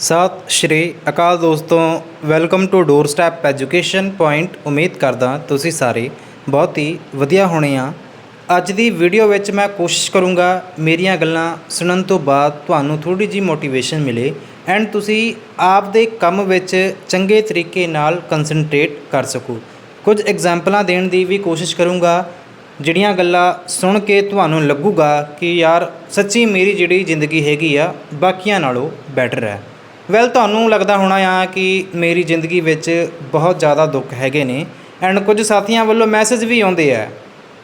ਸਤਿ ਸ਼੍ਰੀ ਅਕਾਲ ਦੋਸਤੋ welcome to doorstep education point ਉਮੀਦ ਕਰਦਾ ਤੁਸੀਂ ਸਾਰੇ ਬਹੁਤ ਹੀ ਵਧੀਆ ਹੋਣੇ ਆ। ਅੱਜ ਦੀ ਵੀਡੀਓ ਵਿੱਚ ਮੈਂ ਕੋਸ਼ਿਸ਼ ਕਰੂੰਗਾ ਮੇਰੀਆਂ ਗੱਲਾਂ ਸੁਣਨ ਤੋਂ ਬਾਅਦ ਤੁਹਾਨੂੰ ਥੋੜੀ ਜੀ ਮੋਟੀਵੇਸ਼ਨ ਮਿਲੇ ਐਂਡ ਤੁਸੀਂ ਆਪ ਦੇ ਕੰਮ ਵਿੱਚ ਚੰਗੇ ਤਰੀਕੇ ਨਾਲ ਕਨਸੈਂਟਰੇਟ ਕਰ ਸਕੋ। ਕੁਝ ਐਗਜ਼ਾਮਪਲਾਂ ਦੇਣ ਦੀ ਵੀ ਕੋਸ਼ਿਸ਼ ਕਰੂੰਗਾ, ਜਿਹੜੀਆਂ ਗੱਲਾਂ ਸੁਣ ਕੇ ਤੁਹਾਨੂੰ ਲੱਗੂਗਾ ਕਿ ਯਾਰ ਸੱਚੀ ਮੇਰੀ ਜਿਹੜੀ ਜ਼ਿੰਦਗੀ ਹੈਗੀ ਆ, ਬਾਕੀਆਂ ਨਾਲੋਂ ਬੈਟਰ ਹੈ। ਵੈਲ ਤੁਹਾਨੂੰ ਲੱਗਦਾ ਹੋਣਾ ਆ ਕਿ ਮੇਰੀ ਜ਼ਿੰਦਗੀ ਵਿੱਚ ਬਹੁਤ ਜ਼ਿਆਦਾ ਦੁੱਖ ਹੈਗੇ ਨੇ ਐਂਡ ਕੁਝ ਸਾਥੀਆਂ ਵੱਲੋਂ ਮੈਸੇਜ ਵੀ ਆਉਂਦੇ ਆ।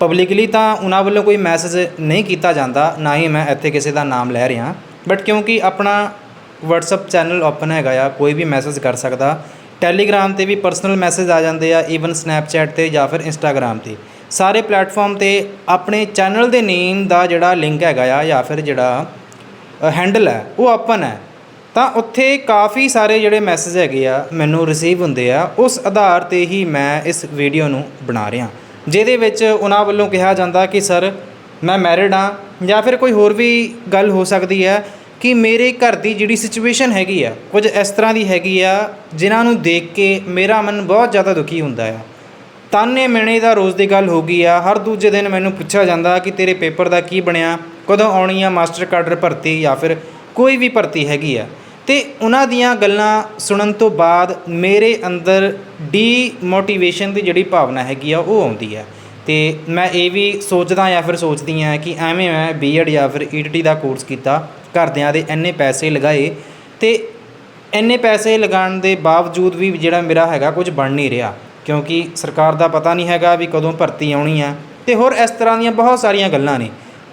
ਪਬਲਿਕਲੀ ਤਾਂ ਉਹਨਾਂ ਵੱਲੋਂ ਕੋਈ ਮੈਸੇਜ ਨਹੀਂ ਕੀਤਾ ਜਾਂਦਾ, ਨਾ ਹੀ ਮੈਂ ਇੱਥੇ ਕਿਸੇ ਦਾ ਨਾਮ ਲੈ ਰਿਹਾ। ਬਟ ਕਿਉਂਕਿ ਆਪਣਾ WhatsApp ਚੈਨਲ ਓਪਨ ਹੈਗਾ ਆ, ਕੋਈ ਵੀ ਮੈਸੇਜ ਕਰ ਸਕਦਾ। ਟੈਲੀਗ੍ਰਾਮ ਤੇ ਵੀ ਪਰਸਨਲ ਮੈਸੇਜ ਆ ਜਾਂਦੇ ਆ ਈਵਨ ਸਨੈਪਚੈਟ ਤੇ ਜਾਂ ਫਿਰ ਇੰਸਟਾਗ੍ਰਾਮ ਤੇ। ਸਾਰੇ ਪਲੇਟਫਾਰਮ ਤੇ ਆਪਣੇ ਚੈਨਲ ਦੇ ਨੇਮ ਦਾ ਜਿਹੜਾ ਲਿੰਕ ਹੈਗਾ ਆ ਜਾਂ ਫਿਰ ਜਿਹੜਾ ਹੈਂਡਲ ਹੈ, ਉਹ ਓਪਨ ਹੈ। ਤਾਂ ਉੱਥੇ ਕਾਫੀ ਸਾਰੇ ਜਿਹੜੇ ਮੈਸੇਜ ਹੈਗੇ ਆ, ਮੈਨੂੰ ਰਿਸੀਵ ਹੁੰਦੇ ਆ, ਉਸ ਆਧਾਰ ਤੇ ਹੀ ਮੈਂ ਇਸ ਵੀਡੀਓ ਨੂੰ ਬਣਾ ਰਿਹਾ। ਜਿਹਦੇ ਵਿੱਚ ਉਹਨਾਂ ਵੱਲੋਂ ਕਿਹਾ ਜਾਂਦਾ ਕਿ, ਸਰ, ਮੈਂ ਮੈਰਿਡ ਆ ਜਾਂ ਫਿਰ ਕੋਈ ਹੋਰ ਵੀ ਗੱਲ ਹੋ ਸਕਦੀ ਹੈ ਕਿ ਮੇਰੇ ਘਰ ਦੀ ਜਿਹੜੀ ਸਿਚੁਏਸ਼ਨ ਹੈਗੀ ਆ, ਕੁਝ ਇਸ ਤਰ੍ਹਾਂ ਦੀ ਹੈਗੀ ਆ, ਜਿਨ੍ਹਾਂ ਨੂੰ ਦੇਖ ਕੇ ਮੇਰਾ ਮਨ ਬਹੁਤ ਜ਼ਿਆਦਾ ਦੁਖੀ ਹੁੰਦਾ ਆ। ਤਾਨੇ ਮਿਹਣੇ ਦਾ ਰੋਜ਼ ਦੀ ਗੱਲ ਹੋ ਗਈ ਆ। ਹਰ ਦੂਜੇ ਦਿਨ ਮੈਨੂੰ ਪੁੱਛਿਆ ਜਾਂਦਾ ਕਿ, ਤੇਰੇ ਪੇਪਰ ਦਾ ਕੀ ਬਣਿਆ? ਕਦੋਂ ਆਉਣੀ ਆ? ਮਾਸਟਰ ਕਾਡਰ ਭਰਤੀ ਜਾਂ ਫਿਰ ਕੋਈ ਵੀ ਭਰਤੀ ਹੈਗੀ ਆ? ਅਤੇ ਉਹਨਾਂ ਦੀਆਂ ਗੱਲਾਂ ਸੁਣਨ ਤੋਂ ਬਾਅਦ ਮੇਰੇ ਅੰਦਰ ਡੀਮੋਟੀਵੇਸ਼ਨ ਦੀ ਜਿਹੜੀ ਭਾਵਨਾ ਹੈਗੀ ਆ, ਉਹ ਆਉਂਦੀ ਹੈ ਅਤੇ ਮੈਂ ਇਹ ਵੀ ਸੋਚਦਾ ਜਾਂ ਫਿਰ ਸੋਚਦੀ ਹਾਂ ਕਿ ਐਵੇਂ ਮੈਂ ਬੀਐਡ ਜਾਂ ਫਿਰ ਈਟੀਟੀ ਦਾ ਕੋਰਸ ਕੀਤਾ, ਘਰਦਿਆਂ ਦੇ ਇੰਨੇ ਪੈਸੇ ਲਗਾਏ ਅਤੇ ਇੰਨੇ ਪੈਸੇ ਲਗਾਉਣ ਦੇ ਬਾਵਜੂਦ ਵੀ ਜਿਹੜਾ ਮੇਰਾ ਹੈਗਾ ਕੁਝ ਬਣ ਨਹੀਂ ਰਿਹਾ। ਕਿਉਂਕਿ ਸਰਕਾਰ ਦਾ ਪਤਾ ਨਹੀਂ ਹੈਗਾ ਵੀ ਕਦੋਂ ਭਰਤੀ ਆਉਣੀ ਆ ਤੇ ਹੋਰ ਇਸ ਤਰ੍ਹਾਂ ਦੀਆਂ ਬਹੁਤ ਸਾਰੀਆਂ ਗੱਲਾਂ ਨੇ,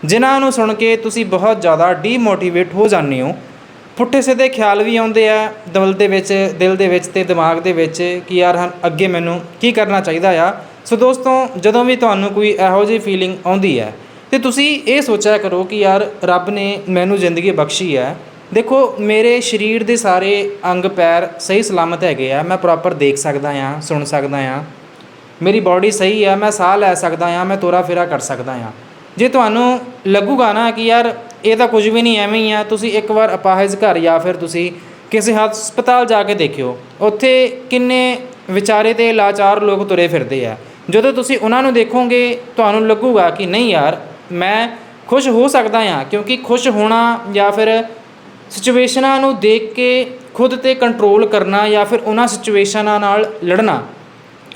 ਜਿਨ੍ਹਾਂ ਨੂੰ ਸੁਣ ਕੇ ਤੁਸੀਂ ਬਹੁਤ ਜ਼ਿਆਦਾ ਡੀਮੋਟੀਵੇਟ ਹੋ ਜਾਂਦੇ ਹੋ। ਪੁੱਠੇ ਸਿੱਧੇ ਖਿਆਲ ਵੀ ਆਉਂਦੇ ਆ ਦਿਲ ਦੇ ਵਿੱਚ, ਦਿਲ ਦੇ ਵਿੱਚ ਤੇ ਦਿਮਾਗ ਦੇ ਵਿੱਚ ਕਿ ਯਾਰ ਹਨ ਅੱਗੇ ਮੈਨੂੰ ਕੀ ਕਰਨਾ ਚਾਹੀਦਾ ਆ। ਸੋ ਦੋਸਤੋ, ਜਦੋਂ ਵੀ ਤੁਹਾਨੂੰ ਕੋਈ ਇਹੋ ਜਿਹੀ ਫੀਲਿੰਗ ਆਉਂਦੀ ਹੈ, ਤੇ ਤੁਸੀਂ ਇਹ ਸੋਚਿਆ ਕਰੋ ਕਿ ਯਾਰ ਰੱਬ ਨੇ ਮੈਨੂੰ ਜ਼ਿੰਦਗੀ ਬਖਸ਼ੀ ਹੈ। ਦੇਖੋ, ਮੇਰੇ ਸਰੀਰ ਦੇ ਸਾਰੇ ਅੰਗ ਪੈਰ ਸਹੀ ਸਲਾਮਤ ਹੈਗੇ ਆ, ਮੈਂ ਪ੍ਰੋਪਰ ਦੇਖ ਸਕਦਾ ਆ, ਸੁਣ ਸਕਦਾ ਆ। ਮੇਰੀ ਬਾਡੀ ਸਹੀ ਆ, ਮੈਂ ਸਾਹ ਲੈ ਸਕਦਾ ਆ, ਮੈਂ ਤੋਰਾ ਫੇਰਾ ਕਰ ਸਕਦਾ ਆ। ਜੇ ਤੁਹਾਨੂੰ ਲੱਗੂਗਾ ਨਾ ਕਿ ਯਾਰ ਇਹ ਤਾਂ ਕੁਝ ਵੀ ਨਹੀਂ, ਐਵੇਂ ਹੀ ਆ। ਤੁਸੀਂ ਇੱਕ ਵਾਰ ਅਪਾਹਿਜ ਘਰ ਜਾਂ ਫਿਰ ਤੁਸੀਂ ਕਿਸੇ ਹਸਪਤਾਲ ਜਾ ਕੇ ਦੇਖਿਓ। ਉੱਥੇ ਕਿੰਨੇ ਵਿਚਾਰੇ ਤੇ ਲਾਚਾਰ ਲੋਕ ਤੁਰੇ ਫਿਰਦੇ ਆ। ਜਦੋਂ ਤੁਸੀਂ ਉਹਨਾਂ ਨੂੰ ਦੇਖੋਗੇ, ਤੁਹਾਨੂੰ ਲੱਗੂਗਾ ਕਿ ਨਹੀਂ ਯਾਰ, ਮੈਂ ਖੁਸ਼ ਹੋ ਸਕਦਾ ਆ ਕਿਉਂਕਿ ਖੁਸ਼ ਹੋਣਾ ਜਾਂ ਫਿਰ ਸਿਚੁਏਸ਼ਨਾਂ ਨੂੰ ਦੇਖ ਕੇ ਖੁਦ ਤੇ ਕੰਟਰੋਲ ਕਰਨਾ ਜਾਂ ਫਿਰ ਉਹਨਾਂ ਸਿਚੁਏਸ਼ਨਾਂ ਨਾਲ ਲੜਨਾ,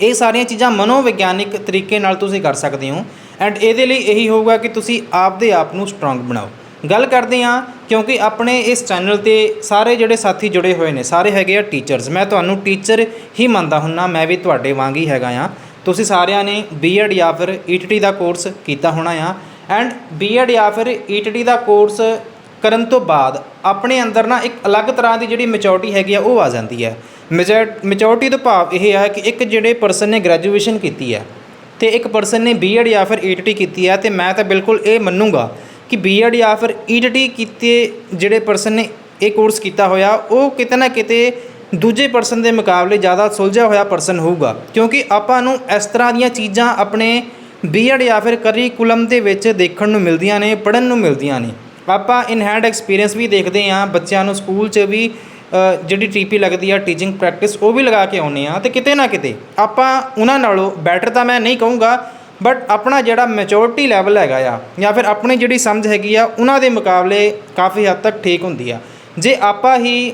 ਇਹ ਸਾਰੀਆਂ ਚੀਜ਼ਾਂ ਮਨੋਵਿਗਿਆਨਿਕ ਤਰੀਕੇ ਨਾਲ ਤੁਸੀਂ ਕਰ ਸਕਦੇ ਹੋ। ਐਂਡ ਇਹਦੇ ਲਈ ਇਹੀ ਹੋਊਗਾ ਕਿ ਤੁਸੀਂ ਆਪਦੇ ਆਪ ਨੂੰ ਸਟਰੋਂਗ ਬਣਾਓ। ਗੱਲ ਕਰਦੇ ਹਾਂ, ਕਿਉਂਕਿ ਆਪਣੇ ਇਸ ਚੈਨਲ ਤੇ ਸਾਰੇ ਜਿਹੜੇ ਸਾਥੀ ਜੁੜੇ ਹੋਏ ਨੇ, ਸਾਰੇ ਹੈਗੇ ਆ ਟੀਚਰਸ ਮੈਂ ਤੁਹਾਨੂੰ ਟੀਚਰ ਹੀ ਮੰਨਦਾ ਹੁੰਨਾ, ਮੈਂ ਵੀ ਤੁਹਾਡੇ ਵਾਂਗ ਹੀ ਹੈਗਾ ਆ। ਤੁਸੀਂ ਸਾਰਿਆਂ ਨੇ ਬੀਐਡ ਜਾਂ ਫਿਰ ਈਟੀਟੀ ਦਾ ਕੋਰਸ ਕੀਤਾ ਹੋਣਾ ਆ। ਐਂਡ ਬੀਐਡ ਜਾਂ ਫਿਰ ਈਟੀਟੀ ਦਾ ਕੋਰਸ ਕਰਨ ਤੋਂ ਬਾਅਦ ਆਪਣੇ ਅੰਦਰ ਨਾ ਇੱਕ ਅਲੱਗ ਤਰ੍ਹਾਂ ਦੀ ਜਿਹੜੀ ਮੈਚੋਰਟੀ ਹੈਗੀ ਆ, ਉਹ ਆ ਜਾਂਦੀ ਹੈ। ਮੈਚੋਰਟੀ ਦਾ ਭਾਵ ਇਹ ਹੈ ਕਿ ਇੱਕ ਜਿਹੜੇ ਪਰਸਨ ਨੇ ਗ੍ਰੈਜੂਏਸ਼ਨ ਕੀਤੀ ਹੈ, ਤੇ ਇੱਕ ਪਰਸਨ ਨੇ ਬੀਐਡ ਜਾਂ ਫਿਰ ਈਟੀਟੀ ਕੀਤੀ ਹੈ, ਤੇ ਮੈਂ ਤਾਂ ਬਿਲਕੁਲ ਇਹ ਮੰਨੂਗਾ ਕਿ ਬੀਐਡ ਜਾਂ ਫਿਰ ਈਟੀਟੀ ਕੀਤੇ ਜਿਹੜੇ ਪਰਸਨ ਨੇ ਇਹ ਕੋਰਸ ਕੀਤਾ ਹੋਇਆ ਉਹ ਕਿਤੇ ਨਾ ਕਿਤੇ ਦੂਜੇ ਪਰਸਨ ਦੇ ਮੁਕਾਬਲੇ ਜ਼ਿਆਦਾ ਸੁਲਝਿਆ ਹੋਇਆ ਪਰਸਨ ਹੋਊਗਾ। ਕਿਉਂਕਿ ਆਪਾਂ ਨੂੰ ਇਸ ਤਰ੍ਹਾਂ ਦੀਆਂ ਚੀਜ਼ਾਂ ਆਪਣੇ ਬੀਐਡ ਜਾਂ ਫਿਰ ਕਰਿਕੂਲਮ ਦੇ ਵਿੱਚ ਦੇਖਣ ਨੂੰ ਮਿਲਦੀਆਂ ਨੇ ਪੜਨ ਨੂੰ ਮਿਲਦੀਆਂ ਨੇ। ਆਪਾਂ ਇਨ ਹੈਂਡ ਐਕਸਪੀਰੀਅੰਸ ਵੀ ਦੇਖਦੇ ਹਾਂ ਬੱਚਿਆਂ ਨੂੰ ਸਕੂਲ 'ਚ ਵੀ ਅ, ਜਿਹੜੀ ਟੀਪੀ ਲੱਗਦੀ ਆ ਟੀਚਿੰਗ ਪ੍ਰੈਕਟਿਸ ਉਹ ਵੀ ਲਗਾ ਕੇ ਆਉਨੇ ਆ ਤੇ ਕਿਤੇ ਨਾ ਕਿਤੇ ਆਪਾਂ ਉਹਨਾਂ ਨਾਲੋਂ ਬੈਟਰ ਤਾਂ ਮੈਂ ਨਹੀਂ ਕਹੂੰਗਾ ਬਟ ਆਪਣਾ ਜਿਹੜਾ ਮੈਚੋਰਿਟੀ ਲੈਵਲ ਹੈਗਾ ਆ, ਜਾਂ ਫਿਰ ਆਪਣੀ ਜਿਹੜੀ ਸਮਝ ਹੈਗੀ ਆ, ਉਹਨਾਂ ਦੇ ਮੁਕਾਬਲੇ ਕਾਫੀ ਹੱਦ ਤੱਕ ਠੀਕ ਹੁੰਦੀ ਆ। ਜੇ ਆਪਾਂ ਹੀ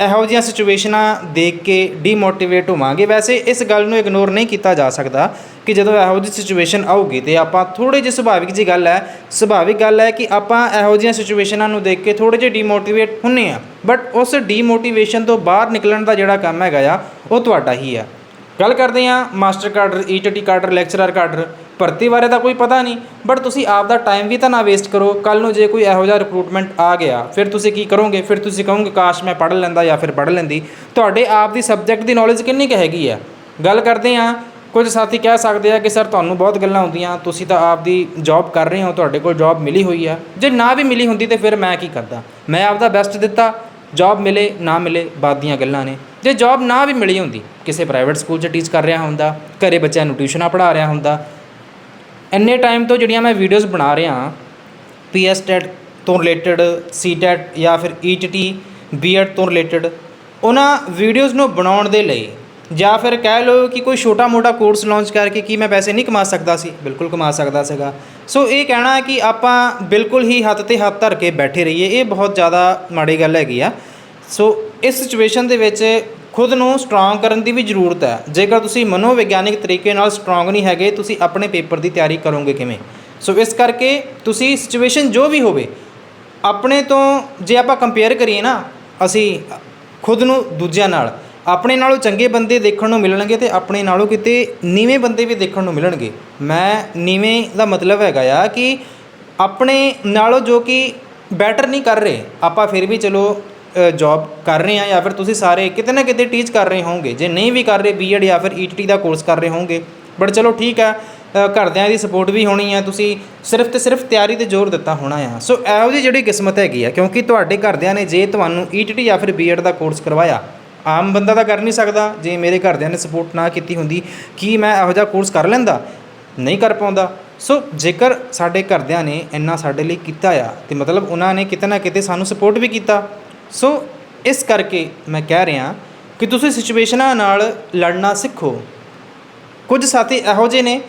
ਇਹੋ ਜਿਹੀਆਂ ਸਿਚੁਏਸ਼ਨਾਂ ਦੇਖ ਕੇ ਡੀਮੋਟੀਵੇਟ ਹੋਵਾਂਗੇ, ਵੈਸੇ ਇਸ ਗੱਲ ਨੂੰ ਇਗਨੋਰ ਨਹੀਂ ਕੀਤਾ ਜਾ ਸਕਦਾ ਕਿ ਜਦੋਂ ਇਹੋ ਜਿਹੀ ਸਿਚੁਏਸ਼ਨ ਆਊਗੀ, ਤੇ ਆਪਾਂ ਥੋੜੇ ਜਿਹੀ ਸੁਭਾਵਿਕ ਜੀ ਗੱਲ ਹੈ, ਸੁਭਾਵਿਕ ਗੱਲ ਹੈ ਕਿ ਆਪਾਂ ਇਹੋ ਜਿਹੀਆਂ ਸਿਚੁਏਸ਼ਨਾਂ ਨੂੰ ਦੇਖ ਕੇ ਥੋੜੇ ਜਿਹੇ ਡੀਮੋਟੀਵੇਟ ਹੁੰਨੇ ਆ। ਬਟ ਉਸ ਡੀਮੋਟੀਵੇਸ਼ਨ ਤੋਂ ਬਾਹਰ ਨਿਕਲਣ ਦਾ ਜਿਹੜਾ ਕੰਮ ਹੈਗਾ ਆ, ਉਹ ਤੁਹਾਡਾ ਹੀ ਆ। ਗੱਲ ਕਰਦੇ ਆ master cadre ETT cadre lecturer cadre ਭਰਤੀ ਬਾਰੇ ਤਾਂ ਕੋਈ ਪਤਾ ਨਹੀਂ ਬਟ ਤੁਸੀਂ ਆਪ ਦਾ ਟਾਈਮ ਵੀ ਤਾਂ ਨਾ ਵੇਸਟ ਕਰੋ। ਕੱਲ ਨੂੰ ਜੇ ਕੋਈ ਇਹੋ ਜਿਹਾ ਰਿਕਰੂਟਮੈਂਟ ਆ ਗਿਆ, ਫਿਰ ਤੁਸੀਂ ਕੀ ਕਰੋਗੇ? ਫਿਰ ਤੁਸੀਂ ਕਹੋਗੇ, ਕਾਸ਼ ਮੈਂ ਪੜ੍ਹ ਲੈਂਦਾ ਜਾਂ ਫਿਰ ਪੜ੍ਹ ਲੈਂਦੀ। ਤੁਹਾਡੇ ਆਪ ਦੀ ਸਬਜੈਕਟ ਦੀ ਨੌਲੇਜ ਕਿੰਨੀ ਕੁ ਹੈਗੀ ਆ ਗੱਲ ਕਰਦੇ ਆ ਕੁਝ ਸਾਥੀ ਕਹਿ ਸਕਦੇ ਆ ਕਿ, ਸਰ, ਤੁਹਾਨੂੰ ਬਹੁਤ ਗੱਲਾਂ ਆਉਂਦੀਆਂ। ਤੁਸੀਂ ਤਾਂ ਆਪ ਦੀ ਜੌਬ ਕਰ ਰਹੇ ਹੋ। ਤੁਹਾਡੇ ਕੋਲ ਜੌਬ ਮਿਲੀ ਹੋਈ ਆ ਜੇ ਨਾ ਵੀ ਮਿਲੀ ਹੁੰਦੀ ਤੇ ਫਿਰ ਮੈਂ ਕੀ ਕਰਦਾ? ਮੈਂ ਆਪ ਦਾ ਬੈਸਟ ਦਿੱਤਾ। ਜੌਬ ਮਿਲੇ, ਨਾ ਮਿਲੇ, ਬਾਅਦ ਦੀਆਂ ਗੱਲਾਂ ਨੇ। ਜੇ ਜੌਬ ਨਾ ਵੀ ਮਿਲੀ ਹੁੰਦੀ, ਕਿਸੇ ਪ੍ਰਾਈਵੇਟ ਸਕੂਲ 'ਚ ਟੀਚ ਕਰ ਰਿਹਾ ਹੁੰਦਾ, ਘਰੇ ਬੱਚਿਆਂ ਨੂੰ ਟਿਊਸ਼ਨਾਂ ਪੜ੍ਹਾ ਰਿਹਾ ਹੁੰਦਾ ਇੰਨੇ ਟਾਈਮ ਤੋਂ ਜਿਹੜੀਆਂ ਮੈਂ ਵੀਡੀਓਜ਼ ਬਣਾ ਰਿਹਾ ਪੀ ਪੀਐਸ ਟੈਟ ਤੋਂ ਰਿਲੇਟਡ ਸੀਟੈਟ ਜਾਂ ਫਿਰ ਈ ਟੀ ਬੀ ਐਡ ਤੋਂ ਰਿਲੇਟਡ ਉਹਨਾਂ ਵੀਡੀਓਜ਼ ਨੂੰ ਬਣਾਉਣ ਦੇ ਲਈ ਜਾਂ ਫਿਰ ਕਹਿ ਲਓ ਕਿ ਕੋਈ ਛੋਟਾ-ਮੋਟਾ ਕੋਰਸ ਲਾਂਚ ਕਰਕੇ ਕੀ ਮੈਂ ਪੈਸੇ ਨਹੀਂ ਕਮਾ ਸਕਦਾ ਸੀ? ਬਿਲਕੁਲ ਕਮਾ ਸਕਦਾ ਸੀਗਾ। ਸੋ ਇਹ ਕਹਿਣਾ ਕਿ ਆਪਾਂ ਬਿਲਕੁਲ ਹੀ ਹੱਥ ਤੇ ਹੱਥ ਧਰ ਕੇ ਬੈਠੇ ਰਹੀਏ, ਇਹ ਬਹੁਤ ਜ਼ਿਆਦਾ ਮਾੜੀ ਗੱਲ ਹੈਗੀ ਆ। ਸੋ ਇਸ ਸਿਚੁਏਸ਼ਨ ਦੇ ਵਿੱਚ ਖੁਦ ਨੂੰ ਸਟਰੋਂਗ ਕਰਨ ਦੀ ਵੀ ਜ਼ਰੂਰਤ ਹੈ। ਜੇਕਰ ਤੁਸੀਂ ਮਨੋਵਿਗਿਆਨਿਕ ਤਰੀਕੇ ਨਾਲ ਸਟਰੋਂਗ ਨਹੀਂ ਹੈਗੇ, ਤੁਸੀਂ ਆਪਣੇ ਪੇਪਰ ਦੀ ਤਿਆਰੀ ਕਰੋਗੇ ਕਿਵੇਂ? ਸੋ ਇਸ ਕਰਕੇ ਤੁਸੀਂ ਸਿਚੁਏਸ਼ਨ ਜੋ ਵੀ ਹੋਵੇ, ਆਪਣੇ ਤੋਂ ਜੇ ਆਪਾਂ ਕੰਪੇਅਰ ਕਰੀਏ ਨਾ, ਅਸੀਂ ਖੁਦ ਨੂੰ ਦੂਜਿਆਂ ਨਾਲ, ਆਪਣੇ ਨਾਲੋਂ ਚੰਗੇ ਬੰਦੇ ਦੇਖਣ ਨੂੰ ਮਿਲਣਗੇ ਤੇ ਆਪਣੇ ਨਾਲੋਂ ਕਿਤੇ ਨੀਵੇਂ ਬੰਦੇ ਵੀ ਦੇਖਣ ਨੂੰ ਮਿਲਣਗੇ। ਮੈਂ ਨੀਵੇਂ ਦਾ ਮਤਲਬ ਹੈਗਾ ਆ ਕਿ ਆਪਣੇ ਨਾਲੋਂ ਜੋ ਕਿ ਬੈਟਰ ਨਹੀਂ ਕਰ ਰਹੇ, ਆਪਾਂ ਫਿਰ ਵੀ ਚਲੋ ਜੌਬ ਕਰ ਰਹੇ ਆ ਜਾਂ ਫਿਰ ਤੁਸੀਂ ਸਾਰੇ ਕਿਤੇ ਨਾ ਕਿਤੇ ਟੀਚ ਕਰ ਰਹੇ ਹੋਵੋਗੇ। ਜੇ ਨਹੀਂ ਵੀ ਕਰ ਰਹੇ ਬੀਐਡ ਜਾਂ ਫਿਰ ਈਟੀਟੀ ਦਾ ਕੋਰਸ ਕਰ ਰਹੇ ਹੋਵੋਗੇ। ਬਟ ਚਲੋ ਠੀਕ ਆ ਘਰਦਿਆਂ ਦੀ ਸਪੋਰਟ ਵੀ ਹੋਣੀ ਆ। ਤੁਸੀਂ ਸਿਰਫ ਤੇ ਸਿਰਫ ਤਿਆਰੀ ਤੇ ਜ਼ੋਰ ਦਿੱਤਾ ਹੋਣਾ ਆ। ਸੋ ਇਹੋ ਜਿਹੀ ਜਿਹੜੀ ਕਿਸਮਤ ਹੈਗੀ ਆ, ਕਿਉਂਕਿ ਤੁਹਾਡੇ ਘਰਦਿਆਂ ਨੇ ਜੇ ਤੁਹਾਨੂੰ ਈਟੀਟੀ ਜਾਂ ਫਿਰ ਬੀਐਡ ਦਾ ਕੋਰਸ ਕਰਵਾਇਆ, ਆਮ ਬੰਦਾ ਤਾਂ ਕਰ ਨਹੀਂ ਸਕਦਾ। ਜੇ ਮੇਰੇ ਘਰਦਿਆਂ ਨੇ ਸਪੋਰਟ ਨਾ ਕੀਤੀ ਹੁੰਦੀ, ਕੀ ਮੈਂ ਇਹੋ ਜਿਹਾ ਕੋਰਸ ਕਰ ਲੈਂਦਾ? ਨਹੀਂ ਕਰ ਪਾਉਂਦਾ। ਸੋ ਜੇਕਰ ਸਾਡੇ ਘਰਦਿਆਂ ਨੇ ਇੰਨਾ ਸਾਡੇ ਲਈ ਕੀਤਾ ਆ, ਤੇ ਮਤਲਬ ਉਹਨਾਂ ਨੇ ਕਿਤੇ ਨਾ ਕਿਤੇ ਸਾਨੂੰ ਸਪੋਰਟ ਵੀ ਕੀਤਾ। ਸੋ ਇਸ ਕਰਕੇ ਮੈਂ ਕਹਿ ਰਿਹਾ ਕਿ ਤੁਸੀਂ ਸਿਚੁਏਸ਼ਨਾਂ ਨਾਲ ਲੜਨਾ ਸਿੱਖੋ। ਕੁਝ ਸਾਥੀ ਇਹੋ ਜਿਹੇ ਨੇ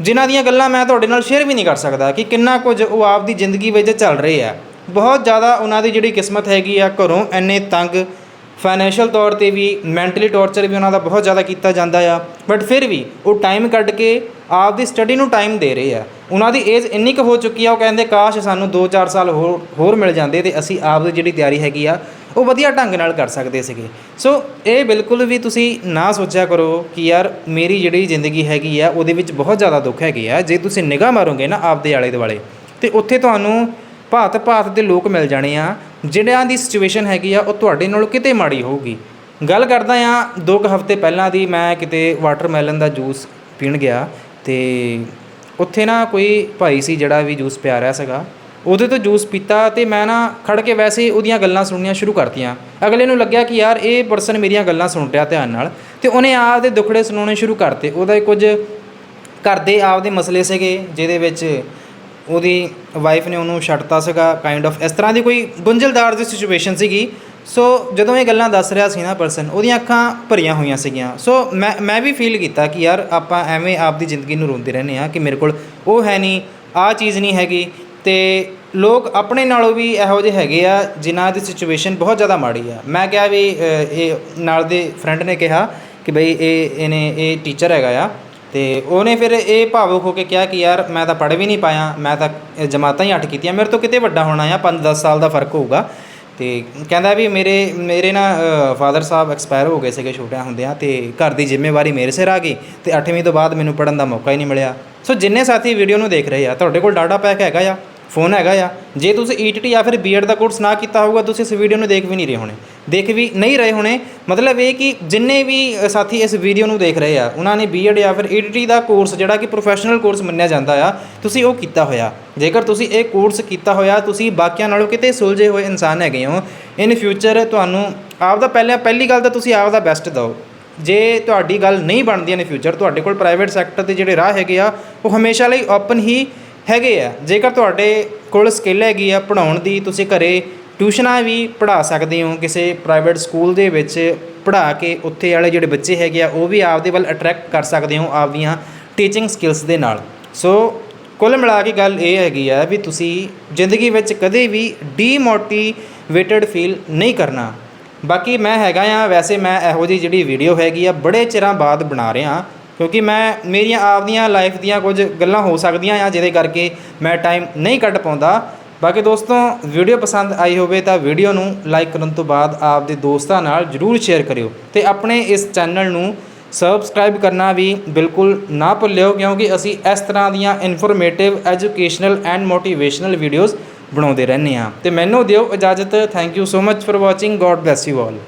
ਜਿਨ੍ਹਾਂ ਦੀਆਂ ਗੱਲਾਂ ਮੈਂ ਤੁਹਾਡੇ ਨਾਲ ਸ਼ੇਅਰ ਵੀ ਨਹੀਂ ਕਰ ਸਕਦਾ ਕਿ ਕਿੰਨਾ ਕੁਝ ਉਹ ਆਪਦੀ ਜ਼ਿੰਦਗੀ ਵਿੱਚ ਚੱਲ ਰਹੇ ਆ। ਬਹੁਤ ਜ਼ਿਆਦਾ ਉਹਨਾਂ ਦੀ ਜਿਹੜੀ ਕਿਸਮਤ ਹੈਗੀ ਆ ਘਰੋਂ ਐਨੇ ਤੰਗ ਫਾਈਨੈਂਸ਼ੀਅਲ ਤੌਰ ਤੇ ਵੀ ਮੈਂਟਲੀ ਟੌਰਚਰ ਵੀ ਉਹਨਾਂ ਦਾ ਬਹੁਤ ਜ਼ਿਆਦਾ ਕੀਤਾ ਜਾਂਦਾ ਆ। ਬਟ ਫਿਰ ਵੀ ਉਹ ਟਾਈਮ ਕੱਢ ਕੇ ਆਪ ਦੀ ਸਟੱਡੀ ਨੂੰ ਟਾਈਮ ਦੇ ਰਹੇ ਆ। ਉਹਨਾਂ ਦੀ ਏਜ ਇੰਨੀ ਕੁ ਹੋ ਚੁੱਕੀ ਆ, ਉਹ ਕਹਿੰਦੇ, ਕਾਸ਼ ਸਾਨੂੰ 2-4 ਸਾਲ ਹੋਰ ਹੋਰ ਮਿਲ ਜਾਂਦੇ ਤੇ ਅਸੀਂ ਆਪ ਦੀ ਜਿਹੜੀ ਤਿਆਰੀ ਹੈਗੀ ਆ, ਉਹ ਵਧੀਆ ਢੰਗ ਨਾਲ ਕਰ ਸਕਦੇ ਸੀਗੇ। ਸੋ ਇਹ ਬਿਲਕੁਲ ਵੀ ਤੁਸੀਂ ਨਾ ਸੋਚਿਆ ਕਰੋ ਕਿ ਯਾਰ ਮੇਰੀ ਜਿਹੜੀ ਜ਼ਿੰਦਗੀ ਹੈਗੀ ਆ, ਉਹਦੇ ਵਿੱਚ ਬਹੁਤ ਜ਼ਿਆਦਾ ਦੁੱਖ ਹੈਗੇ ਆ। ਜੇ ਤੁਸੀਂ ਨਿਗਾਹ ਮਾਰੋਗੇ ਨਾ ਆਪਦੇ ਆਲੇ ਦੁਆਲੇ ਤੇ ਉੱਥੇ ਤੁਹਾਨੂੰ ਭਾਤ ਭਾਤ ਦੇ ਲੋਕ ਮਿਲ ਜਾਣੇ ਆ। ਜਿਹੜਿਆਂ ਦੀ ਸਿਚੁਏਸ਼ਨ ਹੈਗੀ ਆ, ਉਹ ਤੁਹਾਡੇ ਨਾਲੋਂ ਕਿਤੇ ਮਾੜੀ ਹੋਊਗੀ। ਗੱਲ ਕਰਦਾ ਆ ਦੋ ਕੁ ਹਫ਼ਤੇ ਪਹਿਲਾਂ ਦੀ ਮੈਂ ਕਿਤੇ ਵਾਟਰਮੈਲਨ ਦਾ ਜੂਸ ਪੀਣ ਗਿਆ ਤੇ ਉੱਥੇ ਨਾ ਕੋਈ ਭਾਈ ਸੀ ਜਿਹੜਾ ਵੀ ਜੂਸ ਪਿਆ ਰਿਹਾ ਸੀਗਾ, ਉਹਦੇ ਤੋਂ ਜੂਸ ਪੀਤਾ ਤੇ ਮੈਂ ਨਾ ਖੜ ਕੇ ਵੈਸੇ ਉਹਦੀਆਂ ਗੱਲਾਂ ਸੁਣਨੀਆਂ ਸ਼ੁਰੂ ਕਰਤੀਆਂ। ਅਗਲੇ ਨੂੰ ਲੱਗਿਆ ਕਿ ਯਾਰ ਇਹ ਪਰਸਨ ਮੇਰੀਆਂ ਗੱਲਾਂ ਸੁਣ ਰਿਹਾ ਧਿਆਨ ਨਾਲ ਤੇ ਉਹਨੇ ਆਪਦੇ ਦੁੱਖੜੇ ਸੁਣਾਉਣੇ ਸ਼ੁਰੂ ਕਰਤੇ। ਉਹਦਾ ਕੁਝ ਘਰ ਦੇ ਆਪਦੇ ਮਸਲੇ ਸੀਗੇ, ਜਿਹਦੇ ਵਿੱਚ ਉਹਦੀ ਵਾਈਫ ਨੇ ਉਹਨੂੰ ਛੱਡਤਾ ਸੀਗਾ ਕਾਈਂਡ ਆਫ ਇਸ ਤਰ੍ਹਾਂ ਦੀ ਕੋਈ ਗੁੰਝਲਦਾਰ ਦੀ ਸਿਚੁਏਸ਼ਨ ਸੀਗੀ। ਸੋ ਜਦੋਂ ਇਹ ਗੱਲਾਂ ਦੱਸ ਰਿਹਾ ਸੀ ਨਾ ਪਰਸਨ ਉਹਦੀਆਂ ਅੱਖਾਂ ਭਰੀਆਂ ਹੋਈਆਂ ਸੀਗੀਆਂ। ਸੋ ਮੈਂ ਮੈਂ ਵੀ ਫੀਲ ਕੀਤਾ ਕਿ ਯਾਰ ਆਪਾਂ ਐਵੇਂ ਆਪਦੀ ਜ਼ਿੰਦਗੀ ਨੂੰ ਰੋਂਦੇ ਰਹਿੰਦੇ ਆ ਕਿ ਮੇਰੇ ਕੋਲ ਉਹ ਹੈ ਨਹੀਂ, ਆਹ ਚੀਜ਼ ਨਹੀਂ ਹੈਗੀ। ਤੇ ਲੋਕ ਆਪਣੇ ਨਾਲੋਂ ਵੀ ਇਹੋ ਜਿਹੇ ਹੈਗੇ ਆ ਜਿਨ੍ਹਾਂ ਦੀ ਸਿਚੁਏਸ਼ਨ ਬਹੁਤ ਜ਼ਿਆਦਾ ਮਾੜੀ ਆ। ਮੈਂ ਕਿਹਾ ਵੀ ਇਹ ਨਾਲ ਦੇ ਫਰੈਂਡ ਨੇ ਕਿਹਾ ਕਿ ਬਈ ਇਹ, ਇਹਨੇ, ਇਹ ਟੀਚਰ ਹੈਗਾ ਆ। ਅਤੇ ਉਹਨੇ ਫਿਰ ਇਹ ਭਾਵੁਕ ਹੋ ਕੇ ਕਿਹਾ ਕਿ ਯਾਰ ਮੈਂ ਤਾਂ ਪੜ੍ਹ ਵੀ ਨਹੀਂ ਪਾਇਆ, ਮੈਂ ਤਾਂ ਜਮਾਤਾਂ ਹੀ ਅੱਠ ਕੀਤੀਆਂ, ਮੇਰੇ ਤੋਂ ਕਿਤੇ ਵੱਡਾ ਹੋਣਾ ਆ, ਪੰਜ ਦਸ ਸਾਲ ਦਾ ਫ਼ਰਕ ਹੋਊਗਾ। ਅਤੇ ਕਹਿੰਦਾ ਵੀ ਮੇਰੇ ਮੇਰੇ ਨਾ ਫਾਦਰ ਸਾਹਿਬ ਐਕਸਪਾਇਰ ਹੋ ਗਏ ਸੀਗੇ ਛੋਟਿਆਂ ਹੁੰਦਿਆਂ ਅਤੇ ਘਰ ਦੀ ਜ਼ਿੰਮੇਵਾਰੀ ਮੇਰੇ ਸਿਰ ਆ ਗਈ ਅਤੇ ਅੱਠਵੀਂ ਤੋਂ ਬਾਅਦ ਮੈਨੂੰ ਪੜ੍ਹਨ ਦਾ ਮੌਕਾ ਹੀ ਨਹੀਂ ਮਿਲਿਆ। ਸੋ ਜਿੰਨੇ ਸਾਥੀ ਵੀਡੀਓ ਨੂੰ ਦੇਖ ਰਹੇ ਆ, ਤੁਹਾਡੇ ਕੋਲ ਡਾਟਾ ਪੈਕ ਹੈਗਾ ਆ ਫੋਨ ਹੈਗਾ ਆ, ਜੇ ਤੁਸੀਂ ਈਟੀਟੀ ਜਾਂ ਫਿਰ ਬੀਐਡ ਦਾ ਕੋਰਸ ਨਾ ਕੀਤਾ ਹੋਊਗਾ, ਤੁਸੀਂ ਇਸ ਵੀਡੀਓ ਨੂੰ ਦੇਖ ਵੀ ਨਹੀਂ ਰਹੇ ਹੋਣੇ। ਦੇਖ ਵੀ ਨਹੀਂ ਰਹੇ ਹੋਣੇ। ਮਤਲਬ ਇਹ ਕਿ ਜਿੰਨੇ ਵੀ ਸਾਥੀ ਇਸ ਵੀਡੀਓ ਨੂੰ ਦੇਖ ਰਹੇ ਆ, ਉਹਨਾਂ ਨੇ ਬੀਐਡ ਜਾਂ ਫਿਰ ਈਟੀਟੀ ਦਾ ਕੋਰਸ ਜਿਹੜਾ ਕਿ ਪ੍ਰੋਫੈਸ਼ਨਲ ਕੋਰਸ ਮੰਨਿਆ ਜਾਂਦਾ ਆ, ਤੁਸੀਂ ਉਹ ਕੀਤਾ ਹੋਇਆ। ਜੇਕਰ ਤੁਸੀਂ ਇਹ ਕੋਰਸ ਕੀਤਾ ਹੋਇਆ, ਤੁਸੀਂ ਬਾਕੀਆਂ ਨਾਲੋਂ ਕਿਤੇ ਸੁਲਝੇ ਹੋਏ ਇਨਸਾਨ ਹੈਗੇ ਹੋ। ਇਨ ਫਿਊਚਰ ਤੁਹਾਨੂੰ ਆਪ ਦਾ ਪਹਿਲਾਂ, ਪਹਿਲੀ ਗੱਲ ਤਾਂ ਤੁਸੀਂ ਆਪ ਦਾ ਬੈਸਟ ਦਿਓ। ਜੇ ਤੁਹਾਡੀ ਗੱਲ ਨਹੀਂ ਬਣਦੀ ਇਨ ਫਿਊਚਰ ਤੁਹਾਡੇ ਕੋਲ ਪ੍ਰਾਈਵੇਟ ਸੈਕਟਰ ਦੇ ਜਿਹੜੇ ਰਾਹ ਹੈਗੇ ਆ, ਉਹ ਹਮੇਸ਼ਾ ਲਈ ਓਪਨ ਹੀ ਹੈਗੇ ਆ। ਜੇਕਰ ਤੁਹਾਡੇ ਕੋਲ ਸਕਿੱਲ ਹੈਗੀ ਆ ਪੜਾਉਣ ਦੀ, ਤੁਸੀਂ ਘਰੇ ਟਿਊਸ਼ਨਾਂ ਵੀ ਪੜ੍ਹਾ ਸਕਦੇ ਹੋ, ਕਿਸੇ ਪ੍ਰਾਈਵੇਟ ਸਕੂਲ ਦੇ ਵਿੱਚ ਪੜ੍ਹਾ ਕੇ ਉੱਥੇ ਵਾਲੇ ਜਿਹੜੇ ਬੱਚੇ ਹੈਗੇ ਆ, ਉਹ ਵੀ ਆਪਦੇ ਵੱਲ ਅਟਰੈਕਟ ਕਰ ਸਕਦੇ ਹੋ ਆਪਦੀਆਂ ਟੀਚਿੰਗ ਸਕਿੱਲਸ ਦੇ ਨਾਲ। ਸੋ ਕੁੱਲ ਮਿਲਾ ਕੇ ਗੱਲ ਇਹ ਹੈਗੀ ਆ ਵੀ ਤੁਸੀਂ ਜ਼ਿੰਦਗੀ ਵਿੱਚ ਕਦੇ ਵੀ ਡੀਮੋਟੀਵੇਟਡ ਫੀਲ ਨਹੀਂ ਕਰਨਾ। ਬਾਕੀ ਮੈਂ ਹੈਗਾ ਆ, ਵੈਸੇ ਮੈਂ ਇਹੋ ਜਿਹੀ ਜਿਹੜੀ ਵੀਡੀਓ ਹੈਗੀ ਆ, ਬੜੇ ਚਿਰਾਂ ਬਾਅਦ ਬਣਾ ਰਿਹਾ। ਕਿਉਂਕਿ ਮੈਂ, ਮੇਰੀਆਂ ਆਪਦੀਆਂ ਲਾਈਫ ਦੀਆਂ ਕੁਝ ਗੱਲਾਂ ਹੋ ਸਕਦੀਆਂ ਆ, ਜਿਹਦੇ ਕਰਕੇ ਮੈਂ ਟਾਈਮ ਨਹੀਂ ਕੱਢ ਪਾਉਂਦਾ। ਬਾਕੀ ਦੋਸਤੋ ਵੀਡੀਓ ਪਸੰਦ ਆਈ ਹੋਵੇ ਤਾਂ ਵੀਡੀਓ ਨੂੰ ਲਾਈਕ ਕਰਨ ਤੋਂ ਬਾਅਦ ਆਪਦੇ ਦੋਸਤਾਂ ਨਾਲ ਜਰੂਰ ਸ਼ੇਅਰ ਕਰਿਓ ਤੇ ਆਪਣੇ ਇਸ ਚੈਨਲ ਨੂੰ ਸਬਸਕ੍ਰਾਈਬ ਕਰਨਾ ਵੀ ਬਿਲਕੁਲ ਨਾ ਭੁੱਲਿਓ, ਕਿਉਂਕਿ ਅਸੀਂ ਇਸ ਤਰ੍ਹਾਂ ਦੀਆਂ informative educational and motivational videos ਬਣਾਉਂਦੇ ਰਹਿੰਦੇ ਹਾਂ। ਤੇ ਮੈਨੂੰ ਦਿਓ ਇਜਾਜ਼ਤ। Thank you so much for watching God bless you all